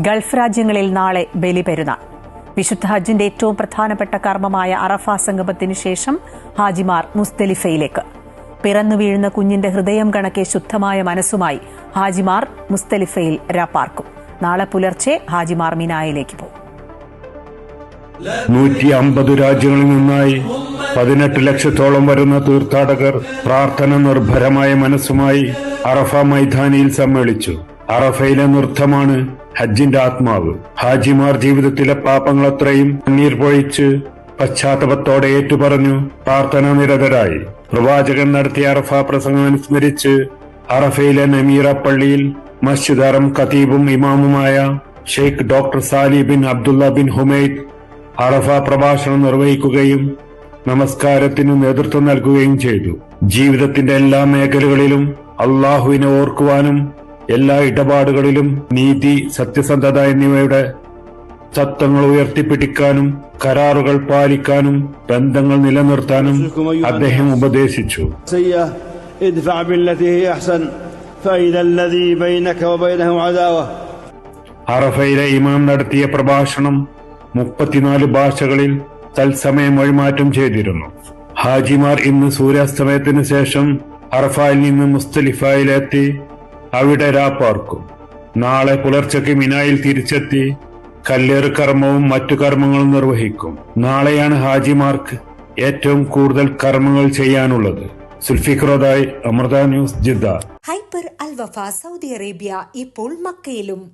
Gulf രാജ്യങ്ങളിൽ നാളെ ബലിപെരുന്നാൾ വിശുദ്ധ ഹജ്ജിന്റെ ഏറ്റവും പ്രധാനപ്പെട്ട കർമ്മമായ അറഫ സംഗമത്തിന് ശേഷം ഹാജിമാർ മുസ്തലിഫയിലേക്ക്. പിറന്നു വീഴുന്ന കുഞ്ഞിന്റെ ഹൃദയം കണക്കെ ശുദ്ധമായ മനസ്സുമായി ഹാജിമാർ മുസ്തലിഫയിൽ രാപ്പാർക്കും. നാളെ പുലർച്ചെ ഹാജിമാർ മിനായിലേക്ക് പോകും. നൂറ്റി അമ്പത് രാജ്യങ്ങളിൽ നിന്നായി പതിനെട്ട് ലക്ഷത്തോളം വരുന്ന തീർത്ഥാടകർ പ്രാർത്ഥന നിർഭരമായ മനസ്സുമായി അറഫ മൈതാനിയിൽ സമ്മേളിച്ചു. അറഫയിലെ നൃത്തമാണ് ഹജ്ജിന്റെ ആത്മാവ്. ഹാജിമാർ ജീവിതത്തിലെ പാപങ്ങളത്രയും കണ്ണീർ പൊഴിച്ച് പശ്ചാത്തപത്തോടെ ഏറ്റുപറഞ്ഞു പ്രാർത്ഥന നിരതരായി. പ്രവാചകൻ നടത്തിയ അറഫ പ്രസംഗം അനുസ്മരിച്ച് അറഫയിലെ നമീറ പള്ളിയിൽ മസ്ജിദ് അറം ഖതീബും ഇമാമുമായ Sheikh doctor Saleh bin Abdullah bin Humaid Arafa പ്രഭാഷണം നിർവഹിക്കുകയും നമസ്കാരത്തിന് നേതൃത്വം നൽകുകയും ചെയ്തു. ജീവിതത്തിന്റെ എല്ലാ മേഖലകളിലും അള്ളാഹുവിനെ ഓർക്കുവാനും എല്ലാ ഇടപാടുകളിലും നീതി സത്യസന്ധത എന്നിവയുടെ തത്വങ്ങൾ ഉയർത്തിപ്പിടിക്കാനും കരാറുകൾ പാലിക്കാനും ബന്ധങ്ങൾ നിലനിർത്താനും അദ്ദേഹം ഉപദേശിച്ചു. അറഫയിലെ ഇമാം നടത്തിയ പ്രഭാഷണം മുപ്പത്തിനാല് ഭാഷകളിൽ തത്സമയം വഴിമാറ്റം ചെയ്തിരുന്നു. ഹാജിമാർ ഇന്ന് സൂര്യാസ്തമയത്തിന് ശേഷം അറഫായിൽ നിന്ന് മുസ്തലിഫായിലെത്തി അവിടെ രാപ്പാർക്കും നാളെ പുലർച്ചയ്ക്ക് മിനായിൽ തിരിച്ചെത്തി കല്ലേറ് കർമ്മവും മറ്റു കർമ്മങ്ങളും നിർവഹിക്കും. നാളെയാണ് ഹാജിമാർക്ക് ഏറ്റവും കൂടുതൽ കർമ്മങ്ങൾ ചെയ്യാനുള്ളത്. സുൽഫിഖ്റോദായി Amrita news Jeddah. Hyper അൽവഫ Saudi Arabia ഇപ്പോൾ മക്കയിലും.